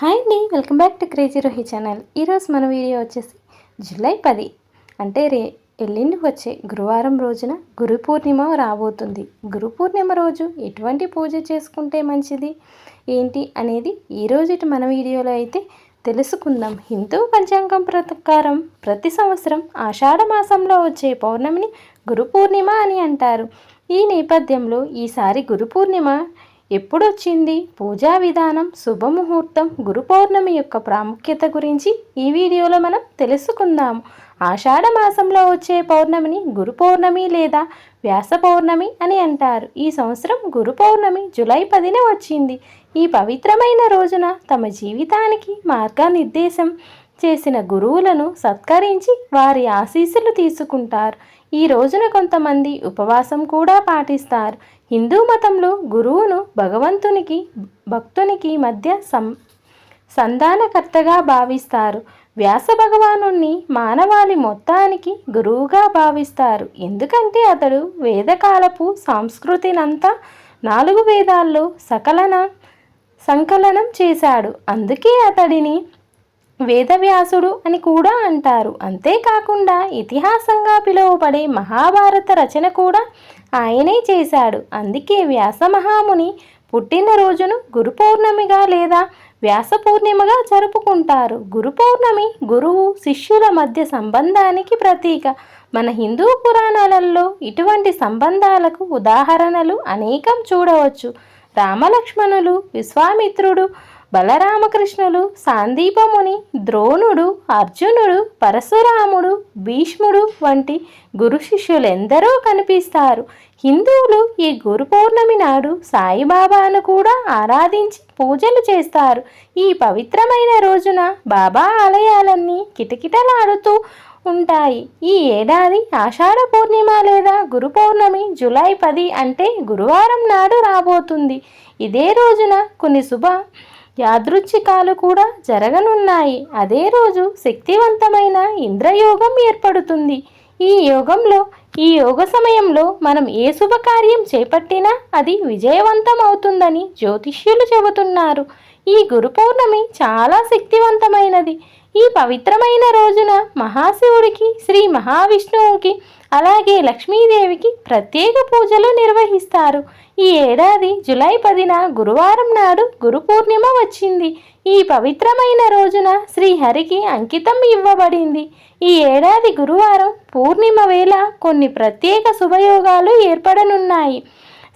Hi అండి welcome back to crazy Rohi channel. ఈరోజు మన వీడియో వచ్చేసి జూలై పది అంటే రే ఎల్లుండి వచ్చే గురువారం రోజున గురు పూర్ణిమ రాబోతుంది. గురు పూర్ణిమ రోజు ఎటువంటి పూజ చేసుకుంటే మంచిది ఏంటి అనేది ఈరోజు మన వీడియోలో అయితే తెలుసుకుందాం. హిందూ పంచాంగం ప్రకారం ప్రతి సంవత్సరం ఆషాఢ మాసంలో వచ్చే పౌర్ణమిని గురు పూర్ణిమ అని అంటారు. ఈ నేపథ్యంలో ఈసారి గురు పూర్ణిమ ఎప్పుడొచ్చింది? పూజా విధానం శుభముహూర్తం గురు పౌర్ణమి యొక్క ప్రాముఖ్యత గురించి ఈ వీడియోలో మనం తెలుసుకుందాం. ఆషాఢ మాసంలో వచ్చే పౌర్ణమిని గురు పౌర్ణమి లేదా వ్యాస పౌర్ణమి అని అంటారు. ఈ సంవత్సరం గురు పౌర్ణమి జులై పదిన వచ్చింది. ఈ పవిత్రమైన రోజున తమ జీవితానికి మార్గనిర్దేశం చేసిన గురువులను సత్కరించి వారి ఆశీస్సులు తీసుకుంటారు. ఈ రోజున కొంతమంది ఉపవాసం కూడా పాటిస్తారు. హిందూ మతంలో గురువును భగవంతునికి భక్తునికి మధ్య సం సంధానకర్తగా భావిస్తారు. వ్యాస భగవాను మానవాళి మొత్తానికి గురువుగా భావిస్తారు. ఎందుకంటే అతడు వేదకాలపు సంస్కృతినంతా నాలుగు వేదాల్లో సకలన సంకలనం చేశాడు. అందుకే అతడిని వేదవ్యాసుడు అని కూడా అంటారు. అంతేకాకుండా ఇతిహాసంగా పిలువబడే మహాభారత రచన కూడా ఆయనే చేశాడు. అందుకే వ్యాస మహాముని పుట్టినరోజును గురు పౌర్ణమిగా లేదా వ్యాస పూర్ణిమగా జరుపుకుంటారు. గురు పౌర్ణమి గురువు శిష్యుల మధ్య సంబంధానికి ప్రతీక. మన హిందూ పురాణాలలో ఇటువంటి సంబంధాలకు ఉదాహరణలు అనేకం చూడవచ్చు. రామలక్ష్మణులు విశ్వామిత్రుడు బలరామకృష్ణులు సాందీపముని ద్రోణుడు అర్జునుడు పరశురాముడు భీష్ముడు వంటి గురు శిష్యులెందరో కనిపిస్తారు. హిందువులు ఈ గురు పౌర్ణమి నాడు సాయిబాబాను కూడా ఆరాధించి పూజలు చేస్తారు. ఈ పవిత్రమైన రోజున బాబా ఆలయాలన్నీ కిటకిటలాడుతూ ఉంటాయి. ఈ ఏడాది ఆషాఢ పూర్ణిమ లేదా గురు పౌర్ణమి జూలై పది అంటే గురువారం నాడు రాబోతుంది. ఇదే రోజున కొన్ని శుభ యాదృచ్ఛికాలు కూడా జరగనున్నాయి. అదే రోజు శక్తివంతమైన ఇంద్రయోగం ఏర్పడుతుంది. ఈ యోగంలో ఈ యోగ సమయంలో మనం ఏ శుభకార్యం చేపట్టినా అది విజయవంతం అవుతుందని జ్యోతిష్యులు చెబుతున్నారు. ఈ గురు పౌర్ణమి చాలా శక్తివంతమైనది. ఈ పవిత్రమైన రోజున మహాశివుడికి శ్రీ మహావిష్ణువుకి అలాగే లక్ష్మీదేవికి ప్రత్యేక పూజలు నిర్వహిస్తారు. ఈ ఏడాది జులై పదిన గురువారం నాడు గురు పూర్ణిమ వచ్చింది. ఈ పవిత్రమైన రోజున శ్రీహరికి అంకితం ఇవ్వబడింది. ఈ ఏడాది గురువారం పూర్ణిమ వేళ కొన్ని ప్రత్యేక శుభయోగాలు ఏర్పడనున్నాయి.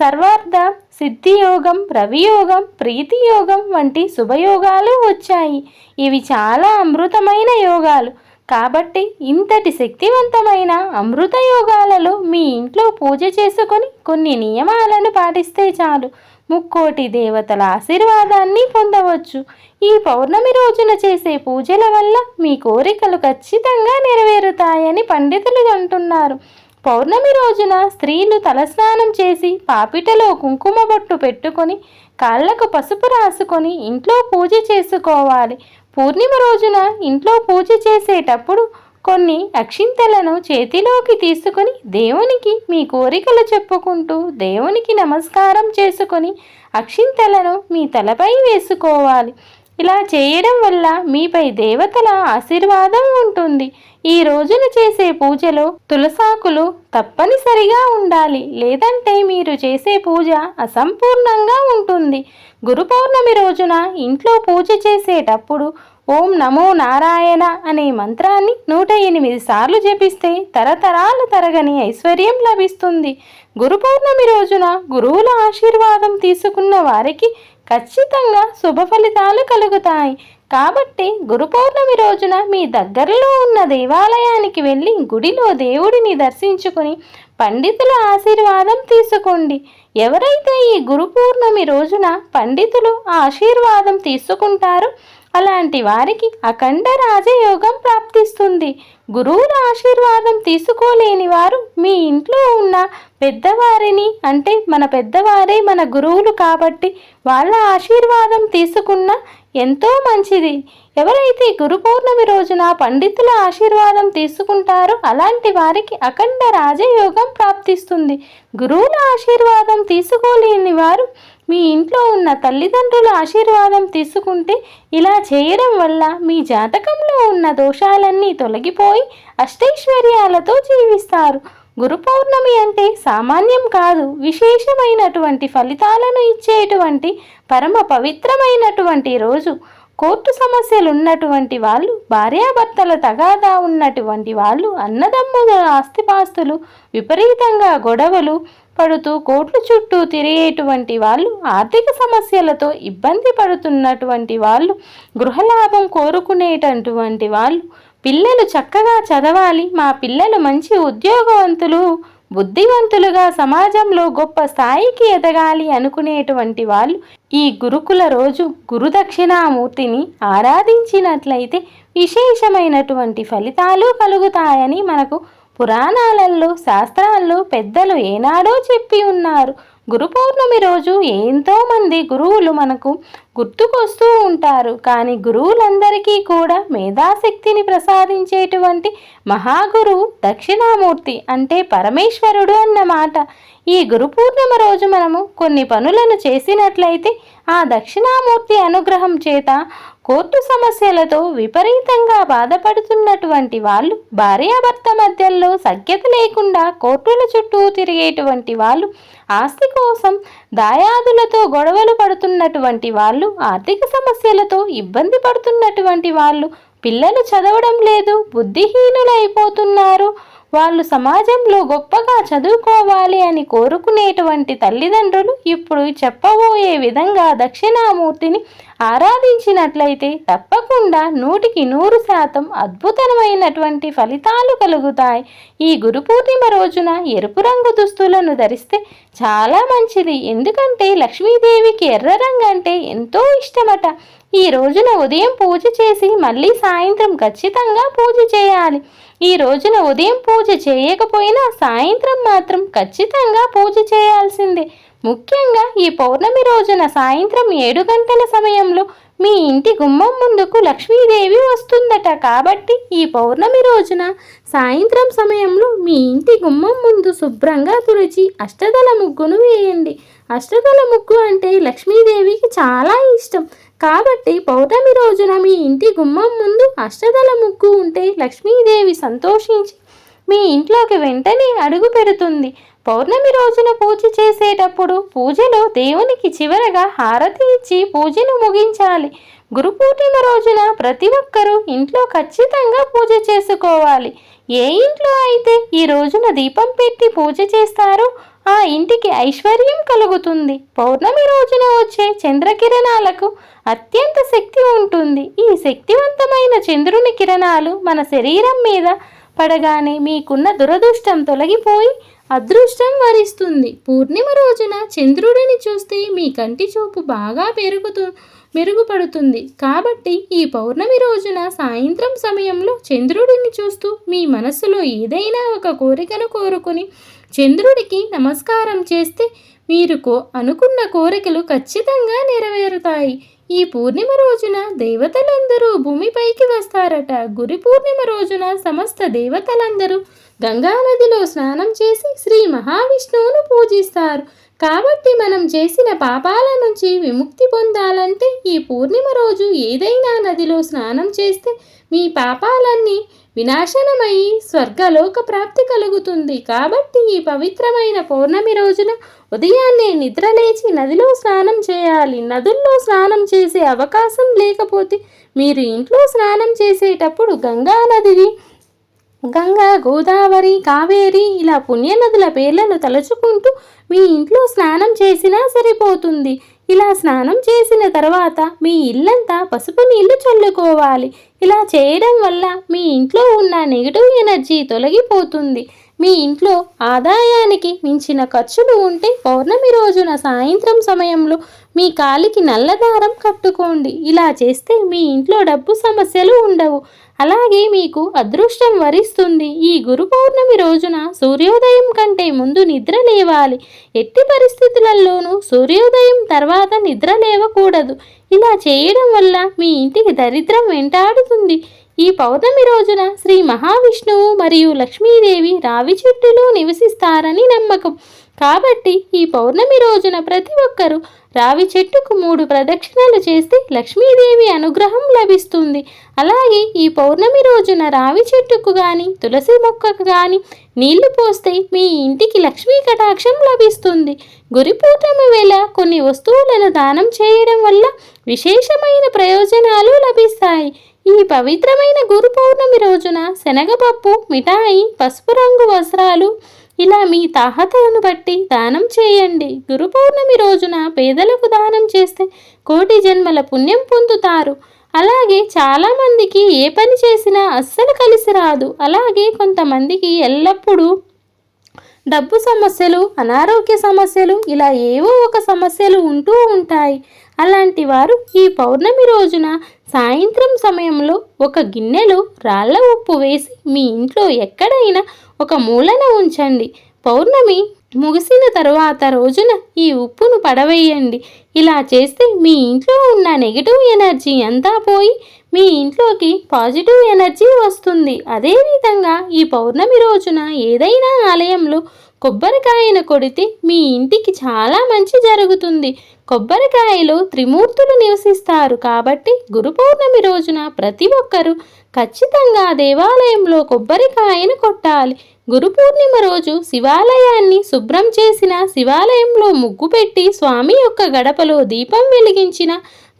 సర్వార్థ సిద్ధియోగం రవియోగం ప్రీతియోగం వంటి శుభయోగాలు వచ్చాయి. ఇవి చాలా అమృతమైన యోగాలు. కాబట్టి ఇంతటి శక్తివంతమైన అమృత యోగాలలో మీ ఇంట్లో పూజ చేసుకొని కొన్ని నియమాలను పాటిస్తే చాలు. ముక్కోటి దేవతల ఆశీర్వాదాన్ని పొందవచ్చు. ఈ పౌర్ణమి రోజున చేసే పూజల వల్ల మీ కోరికలు ఖచ్చితంగా నెరవేరుతాయని పండితులు అంటున్నారు. పౌర్ణమి రోజున స్త్రీలు తలస్నానం చేసి పాపిటలో కుంకుమ బొట్టు పెట్టుకొని కాళ్ళకు పసుపు రాసుకొని ఇంట్లో పూజ చేసుకోవాలి. పూర్ణిమ రోజున ఇంట్లో పూజ చేసేటప్పుడు కొన్ని అక్షింతలను చేతిలోకి తీసుకొని దేవునికి మీ కోరికలు చెప్పుకుంటూ దేవునికి నమస్కారం చేసుకొని అక్షింతలను మీ తలపై వేసుకోవాలి. ఇలా చేయడం వల్ల మీపై దేవతల ఆశీర్వాదం ఉంటుంది. ఈ రోజున చేసే పూజలో తులసాకులు తప్పనిసరిగా ఉండాలి. లేదంటే మీరు చేసే పూజ అసంపూర్ణంగా ఉంటుంది. గురు పౌర్ణమి రోజున ఇంట్లో పూజ చేసేటప్పుడు ఓం నమో నారాయణ అనే మంత్రాన్ని నూట ఎనిమిది సార్లు జపిస్తే తరతరాలు తరగని ఐశ్వర్యం లభిస్తుంది. గురు పౌర్ణమి రోజున గురువుల ఆశీర్వాదం తీసుకున్న వారికి ఖచ్చితంగా శుభ ఫలితాలు కలుగుతాయి. కాబట్టి గురు పౌర్ణమి రోజున మీ దగ్గరలో ఉన్న దేవాలయానికి వెళ్ళి గుడిలో దేవుడిని దర్శించుకుని పండితుల ఆశీర్వాదం తీసుకోండి. ఎవరైతే ఈ గురు పౌర్ణమి రోజున పండితులు ఆశీర్వాదం తీసుకుంటారో అలాంటి వారికి అఖండ రాజయోగం ప్రాప్తిస్తుంది. గురువుల ఆశీర్వాదం తీసుకోలేని వారు మీ ఇంట్లో ఉన్న పెద్దవారిని అంటే మన పెద్దవారే మన గురువులు కాబట్టి వాళ్ళ ఆశీర్వాదం తీసుకున్న ఎంతో మంచిది. ఎవరైతే గురు పౌర్ణమి రోజున పండితుల ఆశీర్వాదం తీసుకుంటారో అలాంటి వారికి అఖండ రాజయోగం ప్రాప్తిస్తుంది. గురువుల ఆశీర్వాదం తీసుకోలేని వారు మీ ఇంట్లో ఉన్న తల్లిదండ్రుల ఆశీర్వాదం తీసుకుంటే ఇలా చేయడం వల్ల మీ జాతకంలో ఉన్న దోషాలన్నీ తొలగిపోయి అష్టైశ్వర్యాలతో జీవిస్తారు. గురు పౌర్ణమి అంటే సామాన్యం కాదు విశేషమైనటువంటి ఫలితాలను ఇచ్చేటువంటి పరమ పవిత్రమైనటువంటి రోజు. కోర్టు సమస్యలు ఉన్నటువంటి వాళ్ళు భార్యాభర్తల తగాదా ఉన్నటువంటి వాళ్ళు అన్నదమ్ముల ఆస్తిపాస్తులు విపరీతంగా గొడవలు పడుతూ కోట్ల చుట్టూ తిరిగేటువంటి వాళ్ళు ఆర్థిక సమస్యలతో ఇబ్బంది పడుతున్నటువంటి వాళ్ళు గృహలాభం కోరుకునేటటువంటి వాళ్ళు పిల్లలు చక్కగా చదవాలి మా పిల్లలు మంచి ఉద్యోగవంతులు బుద్ధివంతులుగా సమాజంలో గొప్ప స్థాయికి ఎదగాలి అనుకునేటువంటి వాళ్ళు ఈ గురుకుల రోజు గురుదక్షిణామూర్తిని ఆరాధించినట్లయితే విశేషమైనటువంటి ఫలితాలు కలుగుతాయని మనకు పురాణాలలో శాస్త్రాల్లో పెద్దలు ఏనాడో చెప్పి ఉన్నారు. గురు పౌర్ణమి రోజు ఎంతోమంది గురువులు మనకు గుర్తుకొస్తూ ఉంటారు. కానీ గురువులందరికీ కూడా మేధాశక్తిని ప్రసాదించేటువంటి మహాగురువు దక్షిణామూర్తి అంటే పరమేశ్వరుడు అన్నమాట. ఈ గురు పూర్ణిమ రోజు మనము కొన్ని పనులను చేసినట్లయితే ఆ దక్షిణామూర్తి అనుగ్రహం చేత కోర్టు సమస్యలతో విపరీతంగా బాధపడుతున్నటువంటి వాళ్ళు భార్యాభర్త మధ్యలో సఖ్యత లేకుండా కోర్టుల చుట్టూ తిరిగేటువంటి వాళ్ళు ఆస్తి కోసం దాయాదులతో గొడవలు పడుతున్నటువంటి వాళ్ళు ఆర్థిక సమస్యలతో ఇబ్బంది పడుతున్నటువంటి వాళ్ళు పిల్లలు చదవడం లేదు బుద్ధిహీనులైపోతున్నారు. వాళ్ళు సమాజంలో గొప్పగా చదువుకోవాలి అని కోరుకునేటువంటి తల్లిదండ్రులు ఇప్పుడు చెప్పబోయే విధంగా దక్షిణామూర్తిని ఆరాధించినట్లయితే తప్పకుండా నూటికి నూరు శాతం అద్భుతమైనటువంటి ఫలితాలు కలుగుతాయి. ఈ గురు పూర్ణిమ రోజున ఎరుపు రంగు దుస్తులను ధరిస్తే చాలా మంచిది. ఎందుకంటే లక్ష్మీదేవికి ఎర్ర రంగు అంటే ఎంతో ఇష్టమట. ఈ రోజున ఉదయం పూజ చేసి మళ్ళీ సాయంత్రం ఖచ్చితంగా పూజ చేయాలి. ఈ రోజున ఉదయం పూజ చేయకపోయినా సాయంత్రం మాత్రం ఖచ్చితంగా పూజ చేయాల్సిందే. ముఖ్యంగా ఈ పౌర్ణమి రోజున సాయంత్రం ఏడు గంటల సమయంలో మీ ఇంటి గుమ్మం ముందుకు లక్ష్మీదేవి వస్తుందట. కాబట్టి ఈ పౌర్ణమి రోజున సాయంత్రం సమయంలో మీ ఇంటి గుమ్మం ముందు శుభ్రంగా తుడిచి అష్టదల ముగ్గును వేయండి. అష్టదల ముగ్గు అంటే లక్ష్మీదేవికి చాలా ఇష్టం. కాబట్టి పౌర్ణమి రోజున మీ ఇంటి గుమ్మం ముందు అష్టదల ముగ్గు ఉంటే లక్ష్మీదేవి సంతోషించి మీ ఇంట్లోకి వెంటనే అడుగు పెడుతుంది. పౌర్ణమి రోజున పూజ చేసేటప్పుడు పూజలో దేవునికి చివరగా హారతి ఇచ్చి పూజను ముగించాలి. గురు పూర్ణిమ రోజున ప్రతి ఒక్కరూ ఇంట్లో ఖచ్చితంగా పూజ చేసుకోవాలి. ఏ ఇంట్లో అయితే ఈ రోజున దీపం పెట్టి పూజ చేస్తారో ఆ ఇంటికి ఐశ్వర్యం కలుగుతుంది. పౌర్ణమి రోజున వచ్చే చంద్రకిరణాలకు అత్యంత శక్తి ఉంటుంది. ఈ శక్తివంతమైన చంద్రుని కిరణాలు మన శరీరం మీద పడగానే మీకున్న దురదృష్టం తొలగిపోయి అదృష్టం వరిస్తుంది. పూర్ణిమ రోజున చంద్రుడిని చూస్తే మీ కంటి చూపు బాగా పెరుగుతూ మెరుగుపడుతుంది. కాబట్టి ఈ పౌర్ణమి రోజున సాయంత్రం సమయంలో చంద్రుడిని చూస్తూ మీ మనసులో ఏదైనా ఒక కోరికను కోరుకుని చంద్రుడికి నమస్కారం చేస్తే మీరు కో అనుకున్న కోరికలు ఖచ్చితంగా నెరవేరుతాయి. ఈ పూర్ణిమ రోజున దేవతలందరూ భూమిపైకి వస్తారట. గురి పూర్ణిమ రోజున సమస్త దేవతలందరూ గంగానదిలో స్నానం చేసి శ్రీ మహావిష్ణువును పూజిస్తారు. కాబట్టి మనం చేసిన పాపాల నుంచి విముక్తి పొందాలంటే ఈ పూర్ణిమ రోజు ఏదైనా నదిలో స్నానం చేస్తే మీ పాపాలన్నీ వినాశనమయ్యి స్వర్గలోక ప్రాప్తి కలుగుతుంది. కాబట్టి ఈ పవిత్రమైన పౌర్ణమి రోజున ఉదయాన్నే నిద్రలేచి నదిలో స్నానం చేయాలి. నదుల్లో స్నానం చేసే అవకాశం లేకపోతే మీరు ఇంట్లో స్నానం చేసేటప్పుడు గంగా నదిని గంగా గోదావరి కావేరి ఇలా పుణ్యనదుల పేర్లను తలుచుకుంటూ మీ ఇంట్లో స్నానం చేసినా సరిపోతుంది. ఇలా స్నానం చేసిన తర్వాత మీ ఇల్లంతా పసుపు నీళ్ళు చల్లుకోవాలి. ఇలా చేయడం వల్ల మీ ఇంట్లో ఉన్న నెగిటివ్ ఎనర్జీ తొలగిపోతుంది. మీ ఇంట్లో ఆదాయానికి మించిన ఖర్చులు ఉంటే పౌర్ణమి రోజున సాయంత్రం సమయంలో మీ కాలికి నల్లదారం కట్టుకోండి. ఇలా చేస్తే మీ ఇంట్లో డబ్బు సమస్యలు ఉండవు. అలాగే మీకు అదృష్టం వరిస్తుంది. ఈ గురు పౌర్ణమి రోజున సూర్యోదయం కంటే ముందు నిద్ర లేవాలి. ఎట్టి పరిస్థితులలోనూ సూర్యోదయం తర్వాత నిద్ర లేవకూడదు. ఇలా చేయడం వల్ల మీ ఇంటికి దరిద్రం వెంటాడుతుంది. ఈ పౌర్ణమి రోజున శ్రీ మహావిష్ణువు మరియు లక్ష్మీదేవి రావి చెట్టులో నివసిస్తారని నమ్మకం. కాబట్టి ఈ పౌర్ణమి రోజున ప్రతి ఒక్కరూ రావి చెట్టుకు మూడు ప్రదక్షిణలు చేస్తే లక్ష్మీదేవి అనుగ్రహం లభిస్తుంది. అలాగే ఈ పౌర్ణమి రోజున రావి చెట్టుకు కానీ తులసి మొక్కకు కానీ నీళ్ళు పోస్తే మీ ఇంటికి లక్ష్మీ కటాక్షం లభిస్తుంది. గురి పూర్ణమి వేళ కొన్ని వస్తువులను దానం చేయడం వల్ల విశేషమైన ప్రయోజనాలు లభిస్తాయి. ఈ పవిత్రమైన గురు పౌర్ణమి రోజున శనగపప్పు మిఠాయి పసుపు రంగు వస్త్రాలు ఇలా మీ తాహతను బట్టి దానం చేయండి. గురు పౌర్ణమి రోజున పేదలకు దానం చేస్తే కోటి జన్మల పుణ్యం పొందుతారు. అలాగే చాలామందికి ఏ పని చేసినా అస్సలు కలిసి రాదు. అలాగే కొంతమందికి ఎల్లప్పుడూ డబ్బు సమస్యలు అనారోగ్య సమస్యలు ఇలా ఏవో ఒక సమస్యలు ఉంటూ ఉంటాయి. అలాంటి వారు ఈ పౌర్ణమి రోజున సాయంత్రం సమయంలో ఒక గిన్నెలో రాళ్ళ ఉప్పు వేసి మీ ఇంట్లో ఎక్కడైనా ఒక మూలన ఉంచండి. పౌర్ణమి ముగిసిన తరువాత రోజున ఈ ఉప్పును పడవేయండి. ఇలా చేస్తే మీ ఇంట్లో ఉన్న నెగిటివ్ ఎనర్జీ అంతా పోయి మీ ఇంట్లోకి పాజిటివ్ ఎనర్జీ వస్తుంది. అదేవిధంగా ఈ పౌర్ణమి రోజున ఏదైనా ఆలయంలో కొబ్బరికాయను కొడితే మీ ఇంటికి చాలా మంచి జరుగుతుంది. కొబ్బరికాయలో త్రిమూర్తులు నివసిస్తారు కాబట్టి గురు పౌర్ణమి రోజున ప్రతి ఒక్కరూ ఖచ్చితంగా దేవాలయంలో కొబ్బరికాయను కొట్టాలి. గురు పూర్ణిమ రోజు శివాలయాన్ని శుభ్రం చేసిన శివాలయంలో ముగ్గు పెట్టి స్వామి యొక్క గడపలో దీపం వెలిగించిన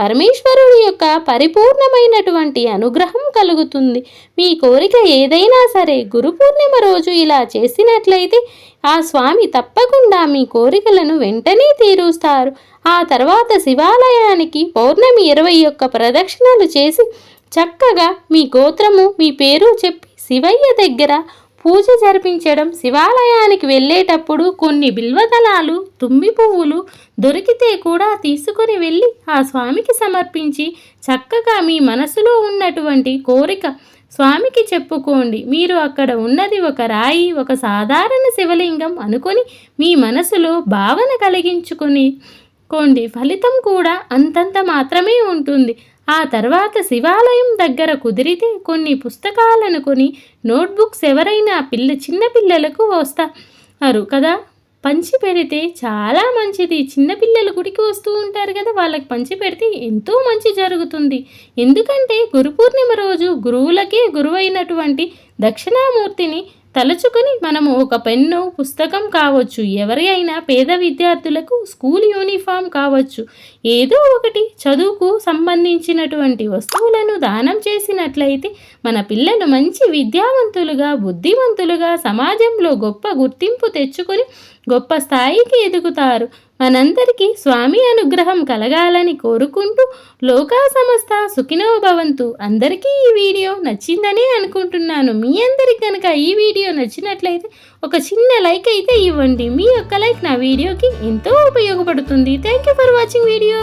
పరమేశ్వరుడి యొక్క పరిపూర్ణమైనటువంటి అనుగ్రహం కలుగుతుంది. మీ కోరిక ఏదైనా సరే గురు పూర్ణిమ రోజు ఇలా చేసినట్లయితే ఆ స్వామి తప్పకుండా మీ కోరికలను వెంటనే తీరుస్తారు. ఆ తర్వాత శివాలయానికి పౌర్ణమి ఇరవై ఒక్క ప్రదక్షిణలు చేసి చక్కగా మీ గోత్రము మీ పేరు చెప్పి శివయ్య దగ్గర పూజ జరిపించడం శివాలయానికి వెళ్ళేటప్పుడు కొన్ని బిల్వదళాలు తుమ్మి పువ్వులు దొరికితే కూడా తీసుకుని వెళ్ళి ఆ స్వామికి సమర్పించి చక్కగా మీ మనసులో ఉన్నటువంటి కోరిక స్వామికి చెప్పుకోండి. మీరు అక్కడ ఉన్నది ఒక రాయి ఒక సాధారణ శివలింగం అనుకొని మీ మనసులో భావన కలిగించుకుని కోండి. ఫలితం కూడా అంతంత మాత్రమే ఉంటుంది. ఆ తర్వాత శివాలయం దగ్గర కుదిరితే కొన్ని పుస్తకాలను కొని నోట్బుక్స్ ఎవరైనా పిల్ల చిన్నపిల్లలకు వస్తారు కదా? పంచి పెడితే చాలా మంచిది. చిన్నపిల్లలు గుడికి వస్తూ ఉంటారు కదా వాళ్ళకి పంచి పెడితే ఎంతో మంచి జరుగుతుంది. ఎందుకంటే గురు పూర్ణిమ రోజు గురువులకే గురువైనటువంటి దక్షిణామూర్తిని తలుచుకుని మనము ఒక పెన్ను పుస్తకం కావచ్చు ఎవరి అయినా పేద విద్యార్థులకు స్కూల్ యూనిఫామ్ కావచ్చు ఏదో ఒకటి చదువుకు సంబంధించినటువంటి వస్తువులను దానం చేసినట్లయితే మన పిల్లలు మంచి విద్యావంతులుగా బుద్ధివంతులుగా సమాజంలో గొప్ప గుర్తింపు తెచ్చుకొని గొప్ప స్థాయికి ఎదుగుతారు. మనందరికీ స్వామి అనుగ్రహం కలగాలని కోరుకుంటూ లోకా సమస్త సుఖినో భవంతు అందరికీ ఈ వీడియో నచ్చిందని అనుకుంటున్నాను. మీ అందరికి కనుక ఈ వీడియో నచ్చినట్లయితే ఒక చిన్న లైక్ అయితే ఇవ్వండి. మీ యొక్క లైక్ నా వీడియోకి ఎంతో ఉపయోగపడుతుంది. Thank you for watching video